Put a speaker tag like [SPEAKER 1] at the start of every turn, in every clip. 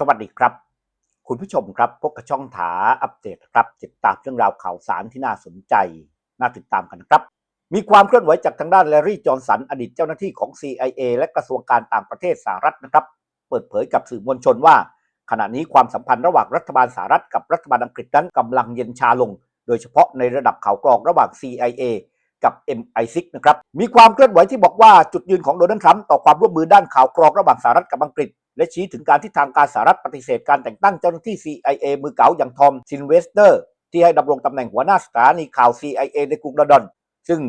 [SPEAKER 1] สวัสดีครับ คุณผู้ชมครับพบกับช่องถาอัปเดตครับติดตามเรื่องราวข่าวสารที่น่าสนใจ น่าติดตามกันครับ มีความเคลื่อนไหวจากทางด้านแลรี่จอห์สันอดีตเจ้าหน้าที่ของ CIA และกระทรวงการต่างประเทศสหรัฐนะครับ เปิดเผยกับสื่อมวลชนว่า ขณะนี้ความสัมพันธ์ระหว่างรัฐบาลสหรัฐกับรัฐบาลอังกฤษนั้นกำลังเย็นชาลง โดยเฉพาะในระดับข่าวกรองระหว่าง CIA กับ MI6 นะครับมีความเคลื่อนไหวที่บอกว่าจุดยืนของโดนัลด์ทรัมป์ต่อความร่วมมือด้านข่าวกรองระหว่างสหรัฐกับอังกฤษ และชี้ถึงการที่ทางการสหรัฐปฏิเสธการแต่งตั้งเจ้าหน้าที่ CIA มือเก๋าอย่างทอมซินเวสเตอร์ ที่ให้ดำรงตำแหน่งหัวหน้าสถานีข่าว CIA ในกรุงลอนดอน ซึ่ง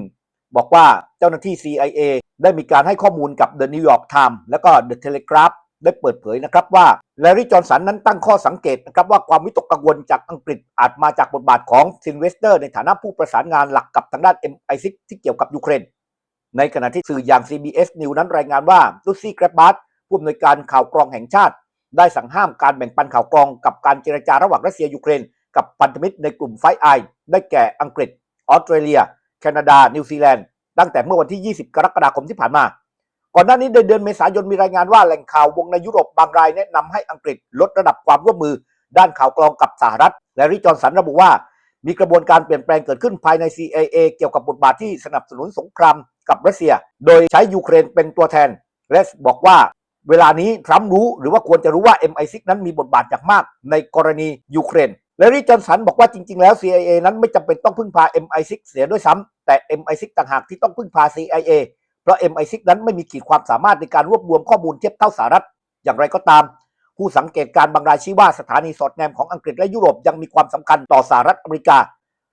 [SPEAKER 1] บอกว่าเจ้าหน้าที่ CIA ได้มีการให้ข้อมูลกับ The New York Times และก็ The Telegraph ได้เปิดเผยนะครับว่าแลรี่จอห์นสันนั้นตั้งข้อสังเกตนะครับว่าความวิตกกังวลจากอังกฤษอาจมาจากบทบาทของซินเวสเตอร์ในฐานะผู้ประสานงานหลักกับทางด้าน MI6 ที่เกี่ยวกับยูเครน ในขณะที่สื่ออย่าง CBS News นั้นรายงานว่าลูซี่แกรบบาร์ ผู้อำนวยการข่าวกรองแห่งชาติ ได้สั่งห้ามการแบ่งปันข่าวกรองกับการเจรจาระหว่างรัสเซียยูเครน กับพันธมิตรในกลุ่มไฟไอได้แก่อังกฤษ ออสเตรเลีย แคนาดา นิวซีแลนด์ ตั้งแต่เมื่อวันที่ 20 กรกฎาคมที่ผ่านมา ก่อนหน้านี้ในเดือนเมษายนมีรายงานว่าแหล่งข่าววงในยุโรปบางรายแนะนำให้อังกฤษลดระดับความร่วมมือ ด้านข่าวกรองกับสหรัฐ และริจอนสันระบุว่ามีกระบวนการเปลี่ยนแปลงเกิดขึ้นภายใน CIA เกี่ยวกับบทบาทที่สนับสนุนสงครามกับรัสเซีย โดยใช้ยูเครนเป็นตัวแทนและบอกว่า เวลานี้ทรัมป์รู้หรือว่าควรจะรู้ว่า MI6 นั้นมีบทบาทอย่างมากในกรณียูเครนและริจอห์นสันบอกว่าจริง ๆ แล้ว CIA นั้นไม่จำเป็นต้องพึ่งพา MI6 เสียด้วยซ้ำแต่ MI6 ต่างหากที่ต้องพึ่งพา CIA เพราะ MI6 นั้นไม่มีขีดความสามารถในการรวบรวมข้อมูลเทียบเท่าสหรัฐ อย่างไรก็ตาม ผู้สังเกตการบางรายชี้ว่าสถานีสอดแนมของอังกฤษและยุโรปยังมีความสำคัญต่อสหรัฐอเมริกา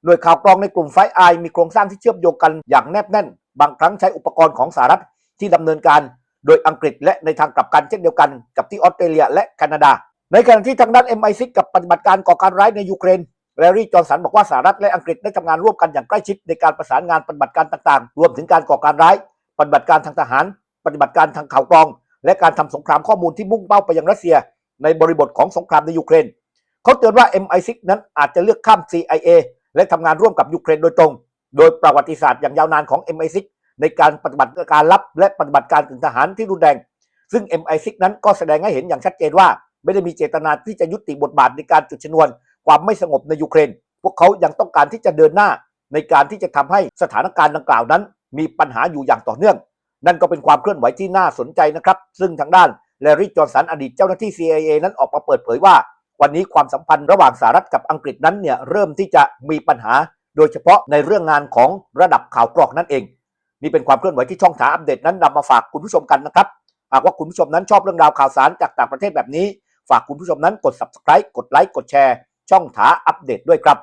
[SPEAKER 1] หน่วยข่าวกรองในกลุ่มไฟไอมีโครงสร้างที่เชื่อมโยงกันอย่างแนบแน่น บางครั้งใช้อุปกรณ์ของสหรัฐที่ดำเนินการ โดยอังกฤษและในทางกลับกันเช่นเดียวกันกับที่ออสเตรเลียและแคนาดา ในขณะที่ทางด้าน MI6 กับปฏิบัติการก่อการร้ายในยูเครนแลรี่จอห์สันบอกว่าสหรัฐและอังกฤษได้ทำงานร่วมกันอย่างใกล้ชิดในการประสานงานปฏิบัติการต่างๆ รวมถึงการก่อการร้าย ปฏิบัติการทางทหาร ปฏิบัติการทางข่าวกรอง และการทำสงครามข้อมูลที่มุ่งเป้าไปยังรัสเซีย ในบริบทของสงครามในยูเครนเขาเตือนว่า MI6 นั้นอาจจะเลือกข้าม CIA และทำงานร่วมกับยูเครนโดยตรง โดยประวัติศาสตร์อย่างยาวนานของ MI6 ในการปฏิบัติการลับและปฏิบัติการถึงทหารที่รุนแรง ซึ่ง MI6 นั้นก็แสดงให้เห็นอย่างชัดเจนว่า ไม่ได้มีเจตนาที่จะยุติบทบาทในการจุดชนวน ความไม่สงบในยูเครน พวกเขายังต้องการที่จะเดินหน้า ในการที่จะทำให้สถานการณ์ดังกล่าวนั้น มีปัญหาอยู่อย่างต่อเนื่อง นั่นก็เป็นความเคลื่อนไหวที่น่าสนใจนะครับ ซึ่งทางด้านแลรี่จอห์นสันอดีตเจ้าหน้าที่ CIA นั้นออกมาเปิดเผยว่า วันนี้ความสัมพันธ์ระหว่างสหรัฐกับอังกฤษนั้นเนี่ยเริ่มที่จะมีปัญหา โดยเฉพาะในเรื่องงานของระดับข่าวกรองนั่นเอง นี่เป็นความเคลื่อนไหวที่ช่องถาอัปเดตนั้นนำมาฝากคุณผู้ชมกันนะครับ หากว่าคุณผู้ชมนั้นชอบเรื่องราวข่าวสารจากต่างประเทศแบบนี้ ฝากคุณผู้ชมนั้นกด subscribe กดไลค์กดแชร์ ช่องถาอัปเดตด้วยครับ